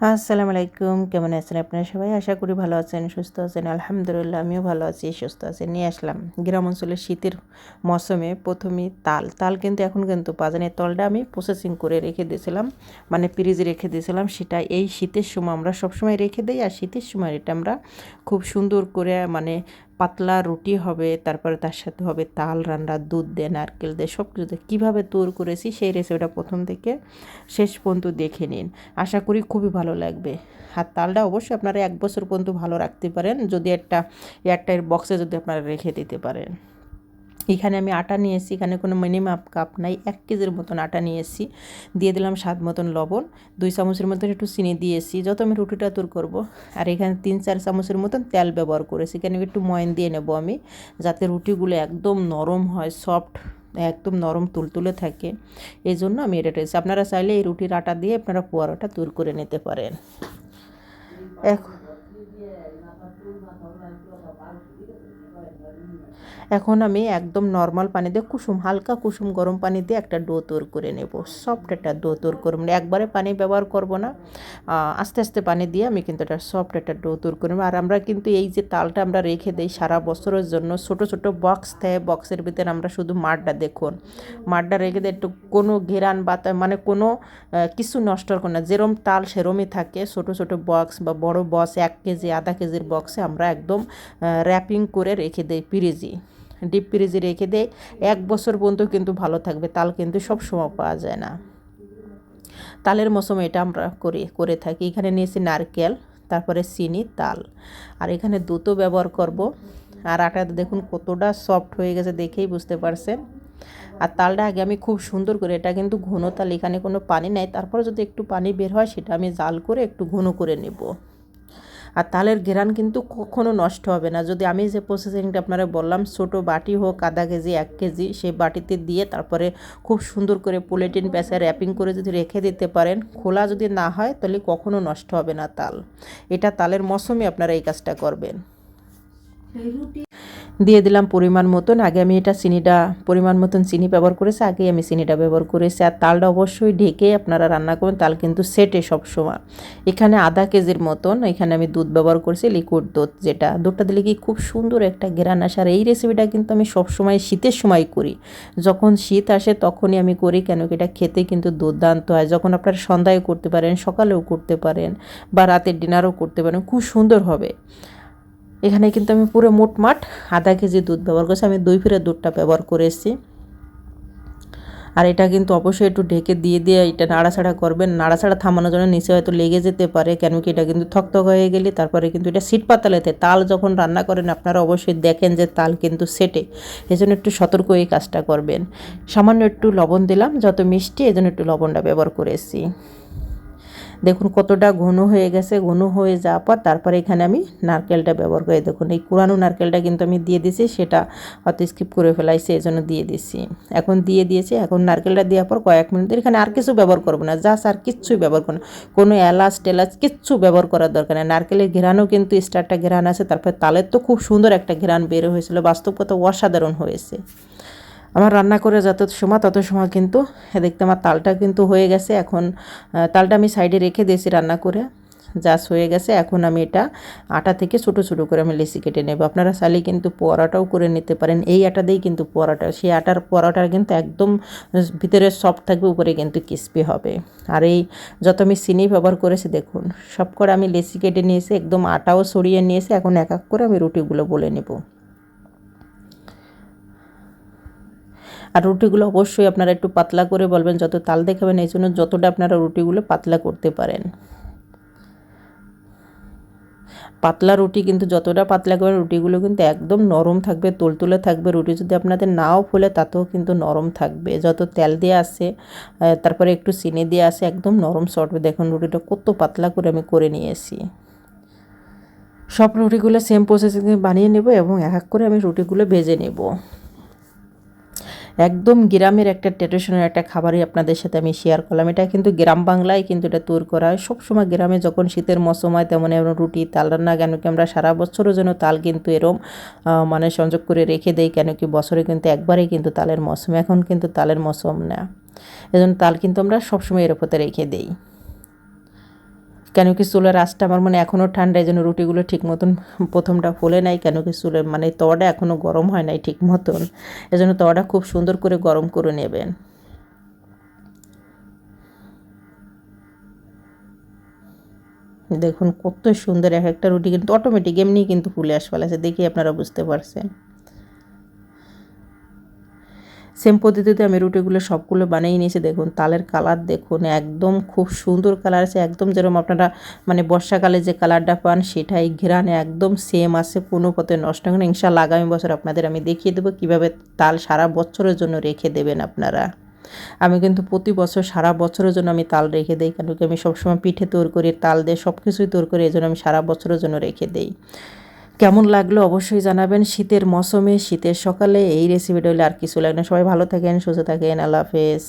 আসসালামু আলাইকুম। কেমন আছেন আপনারা সবাই? আশা করি ভালো আছেন, সুস্থ আছেন। আলহামদুলিল্লাহ, আমিও ভালো আছি, সুস্থ আছি। নিয়ে আসলাম গ্রাম অঞ্চলের শীতের মৌসুমে প্রথমে তাল। তাল কিন্তু এখন কিন্তু বাজানের তলটা আমি প্রসেসিং করে রেখে দিয়েছিলাম মানে ফ্রিজে রেখে দিয়েছিলাম। সেটা এই শীতের সময় আমরা সবসময় রেখে দিই, আর শীতের সময় এটা আমরা খুব সুন্দর করে মানে পাতলা রুটি হবে, তারপরে তার সাথে হবে তাল রান্না, দুধ দিয়ে নারকেল দিয়ে সব কিছু দিয়ে কীভাবে তৈরি করেছি সেই রেসিপিটা প্রথম থেকে শেষ পর্যন্ত দেখে নিন। আশা করি খুবই ভালো লাগবে। আর তালটা অবশ্যই আপনারা এক বছর পর্যন্ত ভালো রাখতে পারেন, যদি একটা এয়ারটাইট বক্সে যদি আপনারা রেখে দিতে পারেন। এখানে আমি আটা নিয়ে এসেছি, এখানে কোনো মিনিমাম কাপ নাই, এক কেজির মতন আটা নিয়ে এসেছি। দিয়ে দিলাম স্বাদ মতন লবণ, দুই চামচের মতন একটু চিনি দিয়েছি যত আমি রুটিটা তোর করব, আর এখানে তিন চার চামচের মতন তেল ব্যবহার করেছি, এখানে একটু ময়ন দিয়ে নেব আমি, যাতে রুটিগুলো একদম নরম হয়, সফট, একদম নরম তুলতুলে থাকে। এই জন্য আমি এটা টেছি আপনারা চাইলে এই রুটির আটা দিয়ে আপনারা পোয়ারোটা তুল করে নিতে পারেন। এখন এখন আমি একদম নর্মাল পানি দিয়ে কুসুম, হালকা কুসুম গরম পানি দিয়ে একটা ডো তৈরি করে নেব। সফট একটা ডো তৈরি করব। মানে একবারে পানি ব্যবহার করব না। আস্তে আস্তে পানি দিয়ে আমি কিন্তু একটা সফট একটা ডো তৈরি করে নেব। আর আমরা কিন্তু এই যে তালটা আমরা রেখে দিই সারা বছরের জন্য, ছোট ছোট বক্স থাকে বক্সের ভিতরে আমরা শুধু মাঠটা দেখুন। মাঠটা রেখে দিই একটু কোনো ঘেরান বা মানে কোনো কিছু নষ্ট করে না। যেরম তাল সেরমই থাকে। ছোট ছোট বক্স বা বড় বক্স এক কেজি, আধা কেজির বক্সে আমরা একদম র্যাপিং করে রেখে দিই ফ্রিজে। ডিপ ফ্রিজে রেখে দেয় এক বছর পর্যন্ত কিন্তু ভালো থাকবে, তাল কিন্তু সব সময় পাওয়া যায় না। তালের মৌসুমে এটা আমরা করি, করে থাকি। এখানে নিয়েছি নারকেল, তারপরে চিনি, তাল। আর এখানে দুধও ব্যবহার করব। আর আটাটা দেখুন কতটা সফট হয়ে গেছে দেখেই বুঝতে পারছেন। আর তালটা আগে আমি খুব সুন্দর করে, এটা কিন্তু ঘন তাল, এখানে কোনো পানি নেই। তারপরে যদি একটু পানি বের হয়, সেটা আমি জাল করে একটু ঘন করে নেব। আর তালের গেরান কিন্তু কখনও নষ্ট হবে না। যদি আমি যে প্রসেসিংটা আপনারা বললাম, ছোট বাটি হোক আধা কেজি, এক কেজি, সেই বাটিতে দিয়ে তারপরে খুব সুন্দর করে পোলেটিন প্যাসে র্যাপিং করে যদি রেখে দিতে পারেন, খোলা যদি না হয়, তাহলে কখনো নষ্ট হবে না তাল। এটা তালের মৌসুমে আপনারা এই কাজটা করবেন। দিয়ে দিলাম পরিমাণ মতন। আগে আমি এটা চিনিটা, পরিমাণ মতন চিনি ব্যবহার করেছি, আগে আমি চিনিটা ব্যবহার করেছি। আর তালটা অবশ্যই ঢেকে আপনারা রান্না করবেন তাল কিন্তু সেটে সবসময়। এখানে আধা কেজির মতন এখানে আমি দুধ ব্যবহার করেছি লিকুইড দুধ যেটা। দুধটা দিলে কি খুব সুন্দর একটা গ্রান আসে। আর এই রেসিপিটা কিন্তু আমি সবসময় শীতের সময় করি। যখন শীত আসে তখনই আমি করি, কেন কি এটা খেতে কিন্তু দুর্দান্ত হয়। যখন আপনারা সন্ধ্যায় করতে পারেন, সকালেও করতে পারেন বা রাতের ডিনারও করতে পারেন, খুব সুন্দর হবে। এখানে কিন্তু আমি পুরো মোটমাট আধা কেজি দুধ ব্যবহার করছি। আমি দুই ফিরে দুধটা ব্যবহার করেছি আর এটা কিন্তু অবশ্যই একটু ঢেকে দিয়ে দিয়ে এটা নাড়াছাড়া করবেন। নাড়াছাড়া থামানোর জন্য নিচে হয়তো লেগে যেতে পারে, কেন কি এটা কিন্তু থকথক হয়ে গেলে তারপরে কিন্তু এটা সিট পাতালেতে তাল যখন রান্না করেন, আপনারা অবশ্যই দেখেন যে তাল কিন্তু সেটে। এই জন্য একটু সতর্ক এই কাজটা করবেন। সামান্য একটু লবণ দিলাম, যত মিষ্টি এই জন্য একটু লবণটা ব্যবহার করেছি দেখুন কতটা ঘন হয়ে গেছে, ঘন হয়ে যাওয়ার পর তারপরে এখানে আমি নারকেলটা ব্যবহার করে। দেখুন এই কোরানো নারকেলটা কিন্তু আমি দিয়ে দিছি সেটা হয়তো স্কিপ করে ফেলাইছে এই জন্য দিয়ে দিছি এখন দিয়ে দিয়েছি, এখন নারকেলটা দেওয়ার পর কয়েক মিনিট এখানে আর কিছু ব্যবহার করব না, জাস্ট আর কিচ্ছুই ব্যবহার করব না। কোনো এলাচ টেলাচ কিচ্ছু ব্যবহার করার দরকার নেই। নারকেলের ঘেরানও কিন্তু স্টারটা ঘেরান আছে, তারপরে তালের তো খুব সুন্দর একটা ঘেরান বের হয়েছিল বাস্তব কথা অসাধারণ হয়েছে। আমার রান্না করে যত সময়, তত সময় কিন্তু দেখতে আমার তালটা কিন্তু হয়ে গেছে। এখন তালটা আমি সাইডে রেখে দিয়েছি রান্না করে। জাস হয়ে গেছে। এখন আমি এটা আটা থেকে ছোটো ছোটো করে আমি লেসি কেটে নেব। আপনারা চাইলে কিন্তু পরাটাও করে নিতে পারেন। এই আটা দিয়েই কিন্তু পরাটা, সেই আটার পরাটা কিন্তু একদম ভিতরে সফট থাকবে, উপরে কিন্তু ক্রিস্পি হবে। আর এই যত আমি চিনি ব্যবহার করেছি, দেখুন, সব করে আমি লেসি কেটে নিয়েছি, একদম আটাও সরিয়ে নিয়েছি। এখন এক এক করে আমি রুটিগুলো বলে নেব। আর রুটিগুলো অবশ্যই আপনারা একটু পাতলা করে বলবেন, যত তাল দেখাবেন, এই জন্য যতটা আপনারা রুটিগুলো পাতলা করতে পারেন। পাতলা রুটি কিন্তু যতটা পাতলা করবেন, রুটিগুলো কিন্তু একদম নরম থাকবে, তুলতুলে থাকবে। রুটি যদি আপনাদের নাও ফুলে, তাতেও কিন্তু নরম থাকবে। যত তেল দিয়ে আসে তারপরে একটু চিনি দিয়ে আসে, একদম নরম সটবে দেখুন, রুটিটা কত পাতলা করে আমি করে নিয়েছি। সব রুটিগুলো সেম প্রসেসিং বানিয়ে নেব এবং এক এক করে আমি রুটিগুলো ভেজে নেব। একদম গ্রামের একটা ট্রেডিশনাল একটা খাবারই আপনাদের সাথে আমি শেয়ার করলাম। এটা কিন্তু গ্রাম বাংলায় কিন্তু এটা তৈরি করা হয়। সবসময় গ্রামে যখন শীতের মৌসুম হয়, তেমন এরম রুটি, তাল রান্না, কেন কি আমরা সারা বছরও যেন তাল কিন্তু এরম মানে সংযোগ করে রেখে দেই, কেন কি বছরে কিন্তু একবারেই কিন্তু তালের মৌসুম। এখন কিন্তু তালের মৌসুম না। এজন্য তাল কিন্তু আমরা সবসময় এর উপরে রেখে দেই। কেন কি চুলের আঁচটা আমার মানে এখনও ঠান্ডা এই জন্য রুটিগুলো ঠিক মতন প্রথমটা ফুলে নাই, কেন কি চুলের মানে তওয়াটা এখনও গরম হয় নাই ঠিক মতন। এজন্য তওয়াটা খুব সুন্দর করে গরম করে নেবেন। দেখুন কত সুন্দর এক একটা রুটি কিন্তু অটোমেটিক এমনি কিন্তু ফুলে আসবে আছে দেখি আপনারা বুঝতে পারছেন। সেম পদ্ধতিতে আমি রুটিগুলো সবগুলো বানিয়ে নিয়েছি। দেখুন, তালের কালার দেখুন, একদম খুব সুন্দর কালার আছে। একদম যেরকম আপনারা মানে বর্ষাকালে যে কালারটা পান, সেটাই ঘেরানে একদম সেম আছে, কোনো পথে নষ্ট হয় না। ইনশাল্লাহ আগামী বছর আপনাদের আমি দেখিয়ে দেবো কীভাবে তাল সারা বছরের জন্য রেখে দেবেন আপনারা। আমি কিন্তু প্রতি বছর সারা বছরের জন্য আমি তাল রেখে দিই কেন কি আমি সবসময় পিঠে তৈরি করি, তাল দিয়ে সব কিছুই তৈরি করি এই জন্য আমি সারা বছরের জন্য রেখে দিই। কেমন লাগল অবশ্যই জানাবেন। শীতের মৌসুমে, শীতের সকালে এই রেসিপিটা হলে আর কিছু লাগে না। সবাই ভালো থাকেন, সুস্থ থাকেন। আল্লাহ হাফেজ।